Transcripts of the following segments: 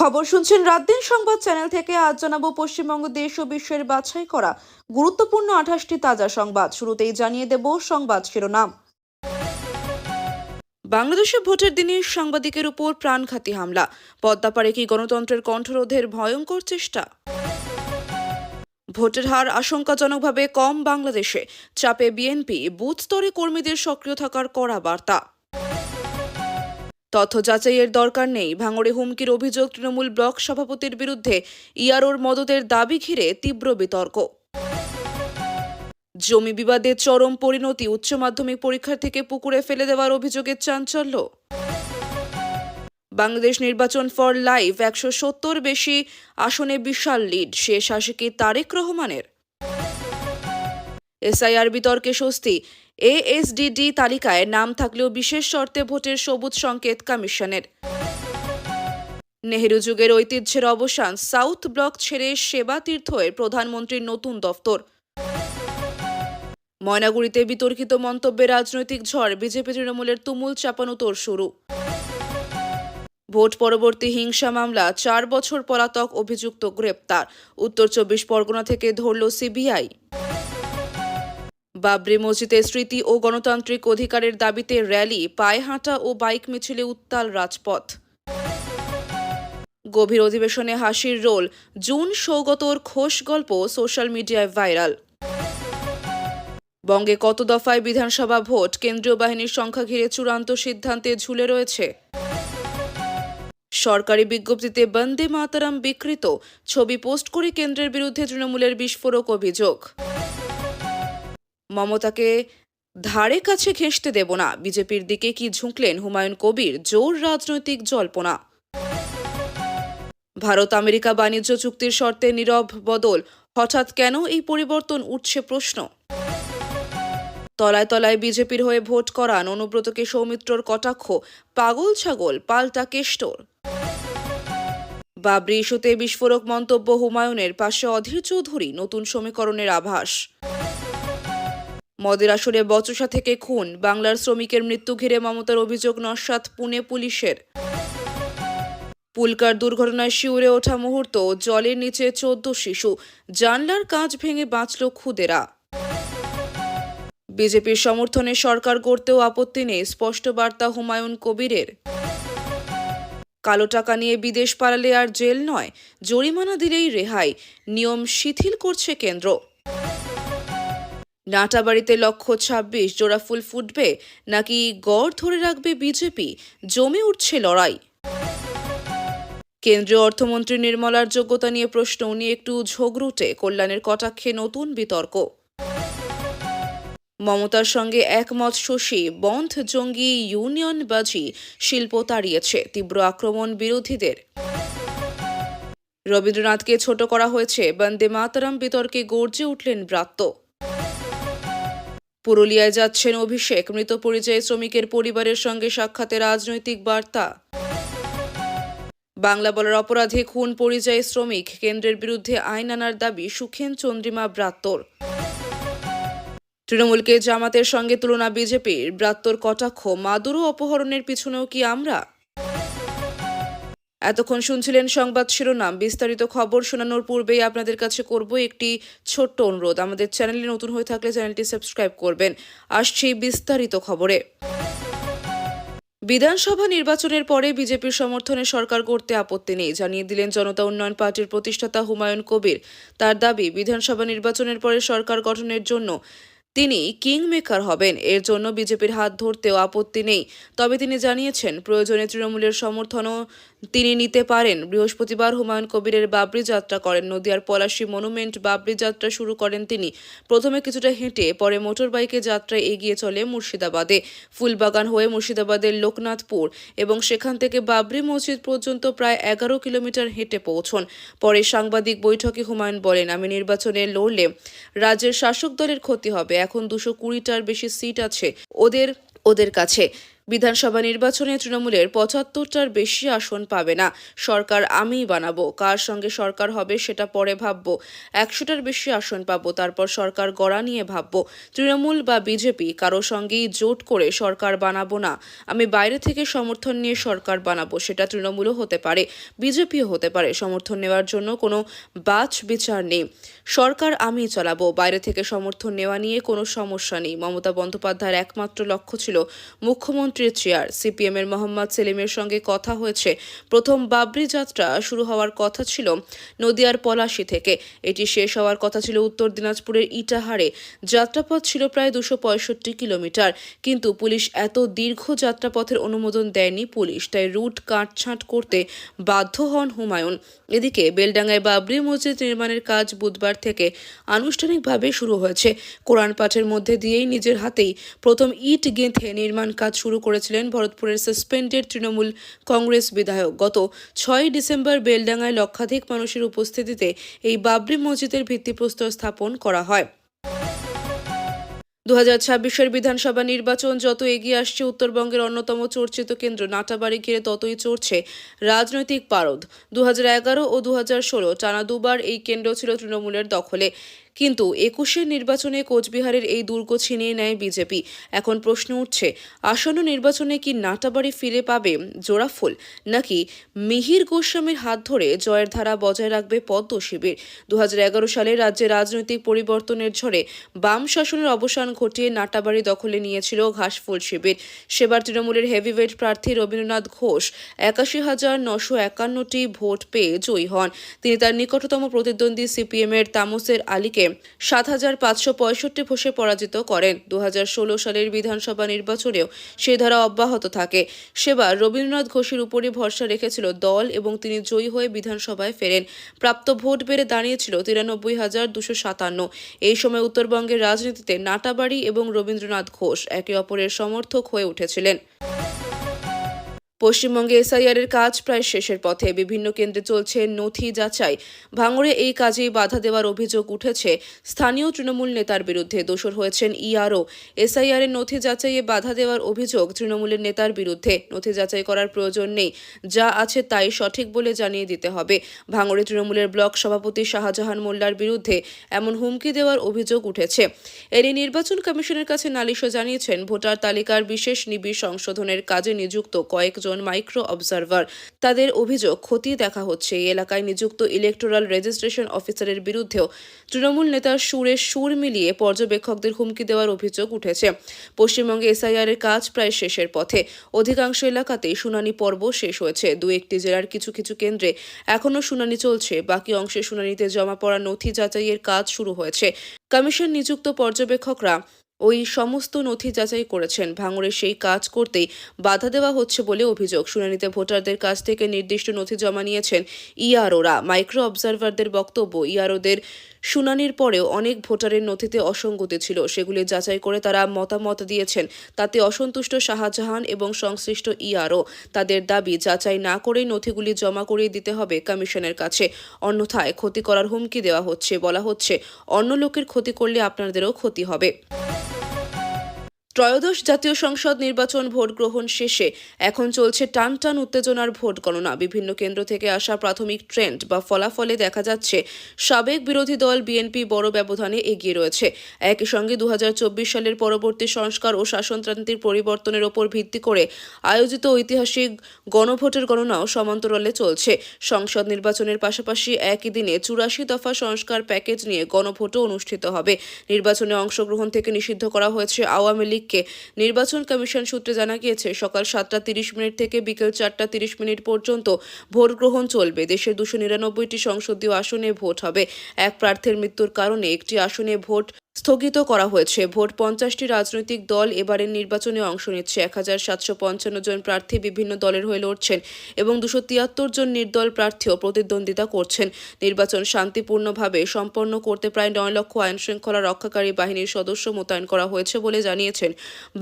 খবর শুনছেন রাত দিন সংবাদ চ্যানেল থেকে। আজ জানাব পশ্চিমবঙ্গ, দেশ ও বিশ্বের বাছাই করা গুরুত্বপূর্ণ আঠাশটি তাজা সংবাদ। শুরুতেই জানিয়ে দেব সংবাদ শিরোনাম। বাংলাদেশে ভোটের দিনে সাংবাদিকের উপর প্রাণঘাতী হামলা। পদ্মাপাড়ে কি গণতন্ত্রের কণ্ঠরোধের ভয়ঙ্কর চেষ্টা? ভোটের হার আশঙ্কাজনকভাবে কম বাংলাদেশে। চাপে বিএনপি, বুথ স্তরে কর্মীদের সক্রিয় থাকার কড়া বার্তা। তথ্য যাচাইয়ের দরকার নেই। ভাঙড়ে হুমকির অভিযোগ তৃণমূল ব্লক সভাপতির বিরুদ্ধে ইয়ারোর মদতের দাবি ঘিরে তীব্র বিতর্ক। জমি বিবাদের চরম পরিণতি, উচ্চ মাধ্যমিক পরীক্ষার থেকে পুকুরে ফেলে দেওয়ার অভিযোগের চাঞ্চল্য। বাংলাদেশ নির্বাচন ফর লাইভ একশো সত্তর বেশি আসনে বিশাল লিড। শেষ আশিকি তারেক রহমানের। এসআইআর বিতর্কে স্বস্তি। এএসডিডি তালিকায় নাম থাকলেও বিশেষ শর্তে ভোটের সবুজ সংকেত কমিশনের। নেহেরু যুগের ঐতিহ্যের অবসান, সাউথ ব্লক ছেড়ে সেবা তীর্থের প্রধানমন্ত্রীর নতুন দফতর। ময়নাগুড়িতে বিতর্কিত মন্তব্যে রাজনৈতিক ঝড়, বিজেপি তৃণমূলের তুমুল চাপানুতোর শুরু। ভোট পরবর্তী হিংসা মামলা, চার বছর পলাতক অভিযুক্ত গ্রেপ্তার। উত্তর চব্বিশ পরগনা থেকে ধরল সিবিআই। বাবরি মসজিদে স্মৃতি ও গণতান্ত্রিক অধিকারের দাবিতে র্যালি, পায়ে হাঁটা ও বাইক মিছিলে উত্তাল রাজপথ। গভীর অধিবেশনে হাসির রোল, জুন সৌগতর খোশ গল্প সোশ্যাল মিডিয়ায় ভাইরাল। বঙ্গে কত দফায় বিধানসভা ভোট, কেন্দ্রীয় বাহিনীর সংখ্যা ঘিরে চূড়ান্ত সিদ্ধান্তে ঝুলে রয়েছে। সরকারি বিজ্ঞপ্তিতে বন্দে মাতারাম বিকৃত, ছবি পোস্ট করে কেন্দ্রের বিরুদ্ধে তৃণমূলের বিস্ফোরক অভিযোগ। মমতাকে ধারে কাছে ঘেঁষতে দেব না। বিজেপির দিকে কি ঝুঁকলেন হুমায়ুন কবির? জোর রাজনৈতিক জল্পনা। ভারত আমেরিকা বাণিজ্য চুক্তির শর্তে নীরব বদল। হঠাৎ কেন এই পরিবর্তন? উঠছে প্রশ্ন। তলায় তলায় বিজেপির হয়ে ভোট করান অনুব্রতকে সৌমিত্রর কটাক্ষ। পাগল ছাগল, পাল্টা কেষ্টর। বাবরি ইস্যুতে বিস্ফোরক মন্তব্য হুমায়ুনের পাশে অধীর চৌধুরী, নতুন সমীকরণের আভাস। মদের আসরে বচসা থেকে খুন, বাংলার শ্রমিকের মৃত্যু ঘিরে মমতার অভিযোগ নস্বাত পুনে পুলিশের। পুলকার দুর্ঘটনায় শিউরে ওঠা মুহূর্ত, জলের নিচে চোদ্দ শিশু, জানলার কাঁচ ভেঙে বাঁচল খুদেরা। বিজেপির সমর্থনে সরকার গড়তেও আপত্তি নেই, স্পষ্ট বার্তা হুমায়ুন কবিরের। কালো টাকা নিয়ে বিদেশ পালালে আর জেল নয়, জরিমানা দিলেই রেহাই, নিয়ম শিথিল করছে কেন্দ্র। নাটাবাড়িতে লক্ষ্য ছাব্বিশ জোড়া ফুল ফুটবে, নাকি গড় ধরে রাখবে বিজেপি? জমে উঠছে লড়াই। কেন্দ্রীয় অর্থমন্ত্রী নির্মলার যোগ্যতা নিয়ে প্রশ্ন, উনি একটু ঝগড়ুটে কল্যাণের কটাক্ষে নতুন বিতর্ক। মমতার সঙ্গে একমত শশী, বন্ধ জঙ্গি ইউনিয়নবাজি, শিল্প তাড়িয়েছে, তীব্র আক্রমণ বিরোধীদের। রবীন্দ্রনাথকে ছোট করা হয়েছে, বন্দে মাতারাম বিতর্কে গর্জে উঠলেন ব্রাত্য। পুরুলিয়ায় যাচ্ছেন অভিষেক। মৃত পরিযায়ী শ্রমিকের পরিবারের সঙ্গে সাক্ষাতে রাজনৈতিক বার্তা। বাংলা বলার অপরাধে খুন পরিযায়ী শ্রমিক। কেন্দ্রের বিরুদ্ধে আইন আনার দাবি সুখেন চন্দ্রিমা ব্রাত্তর। তৃণমূলকে জামাতের সঙ্গে তুলনা বিজেপির। ব্রাত্তর কটাক্ষ মাদুরো অপহরণের পিছনেও কি আমরা? এতক্ষণ শুনছিলেন সংবাদ শিরোনাম। বিস্তারিত খবর শোনানোর পূর্বেই আপনাদের কাছে করব একটি ছোট্ট অনুরোধ। আমাদের চ্যানেলে নতুন হয়ে থাকলে চ্যানেলটি সাবস্ক্রাইব করবেন। আসছি বিস্তারিত খবরে। বিধানসভা নির্বাচনের পরে বিজেপির সমর্থনে সরকার গড়তে আপত্তি নেই। জানিয়ে দিলেন জনতা উন্নয়ন পার্টির প্রতিষ্ঠাতা হুমায়ুন কবির। তার দাবি, বিধানসভা নির্বাচনের পরে সরকার গঠনের জন্য তিনি কিং মেকার হবেন। এর জন্য বিজেপির হাত ধরতেও আপত্তি নেই। তবে তিনি জানিয়েছেন, প্রয়োজনে তৃণমূলের সমর্থনও তিনি নিতে পারেন। বৃহস্পতিবার হুমায়ুন কবিরের বাবরি যাত্রা করেন। নদিয়ার পলাশী মনুমেন্ট বাবরি যাত্রা শুরু করেন তিনি। প্রথমে কিছুটা হেঁটে, পরে মোটর বাইকে যাত্রায় এগিয়ে চলে মুর্শিদাবাদে। ফুলবাগান হয়ে মুর্শিদাবাদের লোকনাথপুর এবং সেখান থেকে বাবরি মসজিদ পর্যন্ত প্রায় এগারো কিলোমিটার হেঁটে পৌঁছন। পরে সাংবাদিক বৈঠকে হুমায়ুন বলেন, আমি নির্বাচনে লড়লে রাজ্যের শাসক দলের ক্ষতি হবে। এখন দুশো কুড়িটার বেশি সিট আছে ওদের ওদের কাছে। বিধানসভা নির্বাচনে তৃণমূলের পঁচাত্তরটার বেশি আসন পাবে না। সরকার আমিই বানাবো। কার সঙ্গে সরকার হবে সেটা পরে ভাববো। একশোটার বেশি আসন পাবো, তারপর সরকার গড়া নিয়ে ভাববো। তৃণমূল বা বিজেপি কারও সঙ্গেই জোট করে সরকার বানাবো না। আমি বাইরে থেকে সমর্থন নিয়ে সরকার বানাবো, সেটা তৃণমূলও হতে পারে, বিজেপিও হতে পারে। সমর্থন নেওয়ার জন্য কোনো বাছ বিচার নেই। সরকার আমি চালাবো। বাইরে থেকে সমর্থন নেওয়া নিয়ে কোনো সমস্যা নেই। মমতা বন্দ্যোপাধ্যায়ের একমাত্র লক্ষ্য ছিল মুখ্যমন্ত্রীর চেয়ার। সিপিএম এর মোহাম্মদ সেলিমের সঙ্গে কথা হয়েছে। প্রথম বাবরি যাত্রা শুরু হওয়ার কথা ছিল নদিয়ার পলাশি থেকে। এটি শেষ হওয়ার কথা ছিল উত্তর দিনাজপুরের ইটাহারে। যাত্রাপথ ছিল প্রায় দুশো পঁয়ষট্টি কিলোমিটার। কিন্তু পুলিশ এত দীর্ঘ যাত্রাপথের অনুমোদন দেয়নি পুলিশ, তাই রুট কাটছাঁট করতে বাধ্য হন হুমায়ুন। এদিকে বেলডাঙ্গায় বাবরি মসজিদ নির্মাণের কাজ বুধবার থেকে আনুষ্ঠানিকভাবে শুরু হয়েছে। কোরআন পাঠের মধ্যে দিয়েই নিজের হাতেই প্রথম ইট গেঁথে নির্মাণ কাজ শুরু করেছিলেন ভরতপুরের সাসপেন্ডেড তৃণমূল কংগ্রেস বিধায়ক। গত ছয় ডিসেম্বর বেলডাঙ্গায় লক্ষাধিক মানুষের উপস্থিতিতে এই বাবরি মসজিদের ভিত্তিপ্রস্তর স্থাপন করা হয়। দু হাজার ছাব্বিশের বিধানসভা নির্বাচন যত এগিয়ে আসছে, উত্তরবঙ্গের অন্যতম চর্চিত কেন্দ্র নাটাবাড়ি ঘিরে ততই চড়ছে রাজনৈতিক পারদ। দু ও দু টানা দুবার এই কেন্দ্র ছিল তৃণমূলের দখলে। কিন্তু একুশের নির্বাচনে কোচবিহারের এই দুর্গ ছিনিয়ে নেয় বিজেপি। এখন প্রশ্ন উঠছে, আসন্ন নির্বাচনে কি নাটাবাড়ি ফিরে পাবে জোড়াফুল নাকি মিহির গোস্বামীর হাত ধরে জয়ের ধারা বজায় রাখবে পদ্ম শিবির? দু হাজার এগারো সালে রাজ্যে রাজনৈতিক পরিবর্তনের ঝড়ে বাম শাসনের অবসান ঘটিয়ে নাটাবাড়ি দখলে নিয়েছিল ঘাসফুল শিবির। সেবার তৃণমূলের হেভিওয়েট প্রার্থী রবীন্দ্রনাথ ঘোষ একাশি হাজার নশো একান্নটি ভোট পেয়ে জয়ী হন। তিনি তার নিকটতম প্রতিদ্বন্দ্বী সিপিএমের তামসের আলীকে সাত হাজার পাঁচশো পঁয়ষট্টি ভোটে পরাজিত করেন। দু হাজার ষোলো সালের বিধানসভা নির্বাচনেও সে ধারা অব্যাহত থাকে। সেবার রবীন্দ্রনাথ ঘোষের উপরই ভরসা রেখেছিল দল এবং তিনি জয়ী হয়ে বিধানসভায় ফেরেন। প্রাপ্ত ভোট বেড়ে দাঁড়িয়েছিল তিরানব্বই হাজার দুশো সাতান্ন। এই সময় উত্তরবঙ্গের রাজনীতিতে নাটাবাড়ি এবং রবীন্দ্রনাথ ঘোষ একে অপরের সমর্থক হয়ে উঠেছিলেন। পশ্চিমবঙ্গে এসআইআর এর কাজ প্রায় শেষের পথে। বিভিন্ন কেন্দ্রে চলছে নথি যাচাই। ভাঙড়ে এই কাজেই বাধা দেওয়ার অভিযোগ উঠেছে। স্থানীয় তৃণমূল নেতার বিরুদ্ধে দোষর হয়েছেন ইআরও। এসআইআর এর নথি যাচাইয়ে বাধা দেওয়ার অভিযোগ তৃণমূলের নেতার বিরুদ্ধে। নথি যাচাই করার প্রয়োজন নেই। যা আছে তাই সঠিক বলে জানিয়ে দিতে হবে। ভাঙড়ে তৃণমূলের ব্লক সভাপতি শাহজাহান মোল্লার বিরুদ্ধে এমন হুমকি দেওয়ার অভিযোগ উঠেছে। এর নির্বাচন কমিশনের কাছে নালিশও জানিয়েছেন, ভোটার তালিকার বিশেষ নিবিড় সংশোধনের কাজে নিযুক্ত কয়েকজন মাইক্রো অবজারভার। তাদের অভিযোগ খতিয়ে দেখা হচ্ছে। এই এলাকায় নিযুক্ত ইলেকটোরাল রেজিস্ট্রেশন অফিসারের বিরুদ্ধেও তৃণমূল নেতার সুরে সুর মিলিয়ে পর্যবেক্ষকদের হুমকি দেওয়ার অভিযোগ উঠেছে। পশ্চিমবঙ্গে এসআইআর এর কাজ প্রায় শেষের পথে। অধিকাংশ এলাকাতেই শুনানি পর্ব শেষ হয়েছে। দু একটি জেলার কিছু কিছু কেন্দ্রে এখনও শুনানি চলছে। বাকি অংশে শুনানিতে জমা পড়া নথি যাচাইয়ের কাজ শুরু হয়েছে। কমিশন নিযুক্ত পর্যবেক্ষকরা ওই সমস্ত নথি যাচাই করেছেন। ভাঙড়ে সেই কাজ করতেই বাধা দেওয়া হচ্ছে বলে অভিযোগ। শুনানিতে ভোটারদের কাছ থেকে নির্দিষ্ট নথি জমা নিয়েছেন ইআরওরা মাইক্রো অবজারভারদের বক্তব্য ইআরওদের শুনানির পরেও অনেক ভোটারের নথিতে অসঙ্গতি ছিল। সেগুলি যাচাই করে তারা মতামত দিয়েছেন। তাতে অসন্তুষ্ট শাহজাহান এবং সংশ্লিষ্ট ইআরও তাদের দাবি, যাচাই না করেই নথিগুলি জমা করিয়ে দিতে হবে কমিশনের কাছে। অন্যথায় ক্ষতি করার হুমকি দেওয়া হচ্ছে। বলা হচ্ছে, অন্য লোকের ক্ষতি করলে আপনাদেরও ক্ষতি হবে। ত্রয়োদশ জাতীয় সংসদ নির্বাচন ভোট গ্রহণ শেষে এখন চলছে টান টান উত্তেজনার ভোট গণনা। বিভিন্ন কেন্দ্র থেকে আসা প্রাথমিক ট্রেন্ড বা ফলাফলে দেখা যাচ্ছে সাবেক বিরোধী দল বিএনপি বড় ব্যবধানে এগিয়ে রয়েছে। একই সঙ্গে দু হাজার চব্বিশ সালের পরবর্তী সংস্কার ও শাসনতান্ত্রিক পরিবর্তনের ওপর ভিত্তি করে আয়োজিত ঐতিহাসিক গণভোটের গণনাও সমান্তরালে চলছে। সংসদ নির্বাচনের পাশাপাশি একই দিনে চুরাশি দফা সংস্কার প্যাকেজ নিয়ে গণভোটও অনুষ্ঠিত হবে। নির্বাচনে অংশগ্রহণ থেকে নিষিদ্ধ করা হয়েছে আওয়ামী লীগকে নির্বাচন কমিশন সূত্রে জানা গিয়েছে, সকাল সাতটা তিরিশ মিনিট থেকে বিকেল চারটা তিরিশ মিনিট পর্যন্ত ভোট গ্রহণ চলবে। দেশের দুশো নিরানব্বইটি সংসদীয় আসনে ভোট হবে। এক প্রার্থীর মৃত্যুর কারণে একটি আসনে ভোট স্থগিত করা হয়েছে। ভোট পঞ্চাশটি রাজনৈতিক দল এবারের নির্বাচনে অংশ নিচ্ছে। এক হাজার সাতশো পঞ্চান্ন জন প্রার্থী বিভিন্ন দলের হয়ে লড়ছেন এবং দুশো তিয়াত্তর জন নির্দল প্রার্থীও প্রতিদ্বন্দ্বিতা করছেন। নির্বাচন শান্তিপূর্ণভাবে সম্পন্ন করতে প্রায় নয় লক্ষ আইন শৃঙ্খলা রক্ষাকারী বাহিনীর সদস্য মোতায়েন করা হয়েছে বলে জানিয়েছেন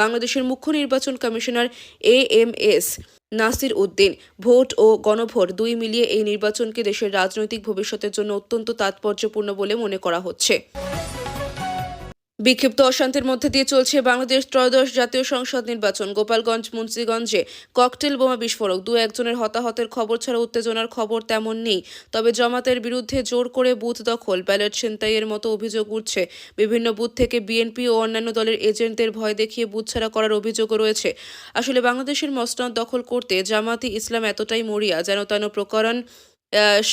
বাংলাদেশের মুখ্য নির্বাচন commissioner A M S Nasir Uddin. Vote ও গণভোট দুই মিলিয়ে এই নির্বাচনকে দেশের রাজনৈতিক ভবিষ্যতের জন্য অত্যন্ত তাৎপর্যপূর্ণ বলে মনে করা হচ্ছে। বিক্ষিপ্ত অশান্তির মধ্যে দিয়ে চলছে বাংলাদেশ ত্রয়োদশ জাতীয় সংসদ নির্বাচন। গোপালগঞ্জ, মুন্সিগঞ্জে ককটেল বোমা বিস্ফোরক। দু, একজনের হতাহতের খবর ছাড়া উত্তেজনার খবর তেমন নেই। তবে জমাতের বিরুদ্ধে জোর করে বুথ দখল। ব্যালট ছিনতাইয়ের মতো অভিযোগ উঠছে। বিভিন্ন বুথ থেকে বিএনপি ও অন্যান্য দলের এজেন্টদের ভয় দেখিয়ে বুথ ছাড়া করার অভিযোগও রয়েছে। আসলে বাংলাদেশের মসনদ দখল করতে জামাতি ইসলাম এতটাই মরিয়া, যেন তেন প্রকরণ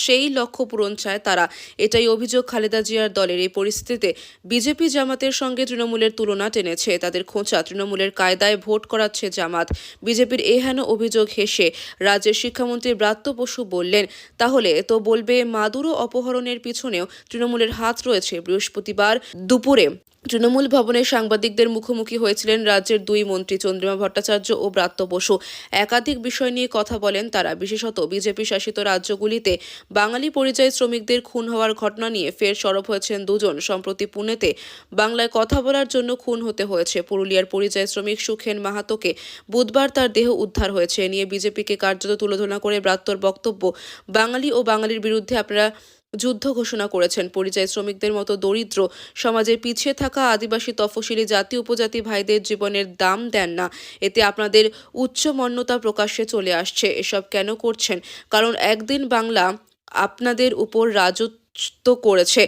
সেই লক্ষ্য পূরণ চায় তারা। এটাই অভিযোগ খালেদা জিয়ার দলের। এই পরিস্থিতিতে বিজেপি জামাতের সঙ্গে তৃণমূলের তুলনা টেনেছে। তাদের খোঁচা তৃণমূলের কায়দায় ভোট করাচ্ছে জামাত। বিজেপির এহেন অভিযোগ হেসে রাজ্যের শিক্ষামন্ত্রী ব্রাত্য বসু বললেন, তাহলে তো বলবে মাদুরো অপহরণের পিছনেও তৃণমূলের হাত রয়েছে। বৃহস্পতিবার দুপুরে তৃণমূল ভবনে সাংবাদিকদের মুখোমুখি হয়েছিলেন রাজ্যের দুই মন্ত্রী চন্দ্রিমা ভট্টাচার্য ও ব্রাত্য বসু। একাধিক বিষয় নিয়ে কথা বলেন তারা, বিশেষত বিজেপি শাসিত রাজ্যগুলিতে বাঙালি পরিযায়ী শ্রমিকদের খুন হওয়ার ঘটনা নিয়ে ফের সরব হয়েছেন দুজন। সম্প্রতি পুনেতে বাংলায় কথা বলার জন্য খুন হতে হয়েছে। পুরুলিয়ার পরিযায়ী শ্রমিক সুখেন মাহাতোকে বুধবার তার দেহ উদ্ধার হয়েছে। নিয়ে বিজেপিকে কার্যত তুলোধনা করে ব্রাত্যর বক্তব্য, বাঙালি ও বাঙালির বিরুদ্ধে আপনারা যুদ্ধ ঘোষণা করেছেন। পরিযায়ী শ্রমিকদের মতো দরিদ্র সমাজের পিছিয়ে থাকা আদিবাসী তফসিলি জাতি, উপজাতি ভাইদের জীবনের দাম দেন না। এতে আপনাদের উচ্চ মন্যতা প্রকাশ্যে চলে আসছে। এসব কেন করছেন? কারণ একদিন বাংলা আপনাদের উপর রাজত্ব করেছে।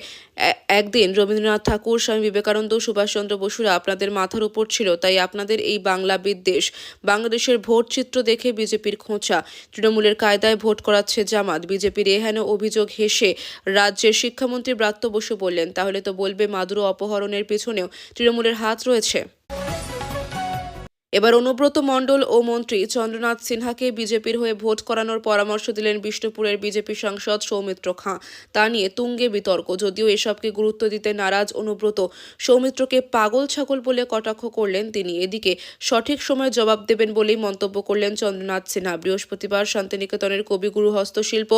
একদিন রবীন্দ্রনাথ ঠাকুর, স্বামী বিবেকানন্দ, সুভাষচন্দ্র বসুরা আপনাদের মাথার উপর ছিল, তাই আপনাদের এই বাংলা বিদ্বেষ, বাংলাদেশের ভোট চিত্র দেখে বিজেপির খোঁচা। তৃণমূলের কায়দায় ভোট করাচ্ছে জামাত, বিজেপির এহেন অভিযোগ হেসে রাজ্যের শিক্ষামন্ত্রী ব্রাত্য বসু বললেন, তাহলে তো বলবে মাদুরো অপহরণের পেছনেও তৃণমূলের হাত রয়েছে। এবার অনুব্রত মণ্ডল ও মন্ত্রী চন্দ্রনাথ সিনহাকে বিজেপির হয়ে ভোট করানোর পরামর্শ দিলেন বিষ্ণুপুরের বিজেপি সাংসদ সৌমিত্র খাঁ। তা নিয়ে তুঙ্গে বিতর্ক, যদিও এসবকে গুরুত্ব দিতে নারাজ অনুব্রত। সৌমিত্রকে পাগল ছাগল বলে কটাক্ষ করলেন তিনি। এদিকে সঠিক সময় জবাব দেবেন বলেই মন্তব্য করলেন চন্দ্রনাথ সিনহা। বৃহস্পতিবার শান্তিনিকেতনের কবিগুরু হস্তশিল্প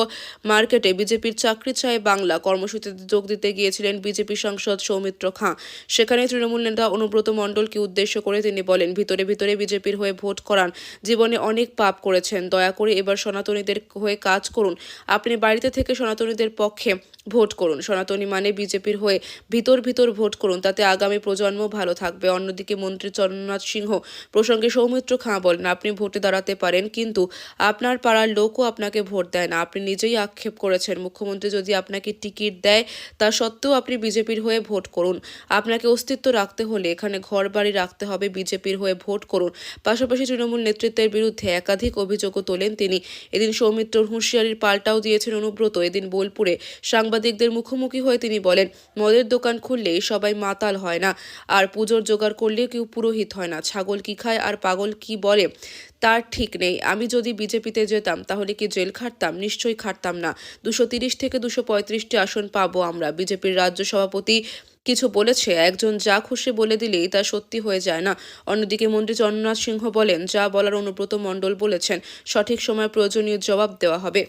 মার্কেটে বিজেপির চাকরি চায় বাংলা। কর্মসূচিতে যোগ দিতে গিয়েছিলেন বিজেপি সাংসদ সৌমিত্র খাঁ। সেখানে তৃণমূল নেতা অনুব্রত মণ্ডলকে উদ্দেশ্য করে তিনি বলেন, ভিতরে ভিতরে বিজেপির হয়ে ভোট করান। জীবনে অনেক পাপ করেছেন। দয়া করে এবার সনাতনীদের হয়ে কাজ করুন। আপনি বাড়িতে থেকে সনাতনীদের পক্ষে ভোট করুন। সনাতনী মানে বিজেপির হয়ে ভিতর ভিতর ভোট করুন। তাতে আগামী প্রজন্ম ভালো থাকবে। অন্যদিকে মন্ত্রী চরণনাথ সিংহ প্রসঙ্গে সৌমিত্র খাঁ বলেন, আপনি ভোটে দাঁড়াতে পারেন, কিন্তু আপনার পাড়ার লোকও আপনাকে ভোট দেয় না। আপনি নিজেই আক্ষেপ করেছেন। মুখ্যমন্ত্রী যদি আপনাকে টিকিট দেয়, তা সত্ত্বেও আপনি বিজেপির হয়ে ভোট করুন। আপনাকে অস্তিত্ব রাখতে হলে এখানে ঘর বাড়ি রাখতে হবে, বিজেপির হয়ে ভোট করুন। পাশাপাশি তৃণমূল নেতৃত্বের বিরুদ্ধে একাধিক অভিযোগও তোলেন তিনি। এদিন সৌমিত্রর হুঁশিয়ারির পাল্টাও দিয়েছেন অনুব্রত। এদিন বোলপুরে সাংবাদিকদের মুখোমুখি হয়ে তিনি বলেন, মদের দোকান খুললেই সবাই মাতাল হয় না, আর পুজোর জোগাড় করলে কেউ পুরোহিত হয় না। ছাগল কি খায় আর পাগল কি বলে, তার ঠিক নেই। আমি যদি বিজেপিতে যেতাম, তাহলে কি জেল খাটতাম? নিশ্চয়ই খাটতাম না। দুশো থেকে দুশো পঁয়ত্রিশটি আসন পাবো আমরা। বিজেপির রাজ্য সভাপতি কিছু বলেছে, একজন যা খুশি বলে দিলেই তা সত্যি হয়ে যায় না। অন্যদিকে মন্ত্রী চন্দ্রনাথ সিংহ বলেন, যা বলার অনুব্রত মণ্ডল বলেছেন, সঠিক সময় প্রয়োজনীয় জবাব দেওয়া হবে।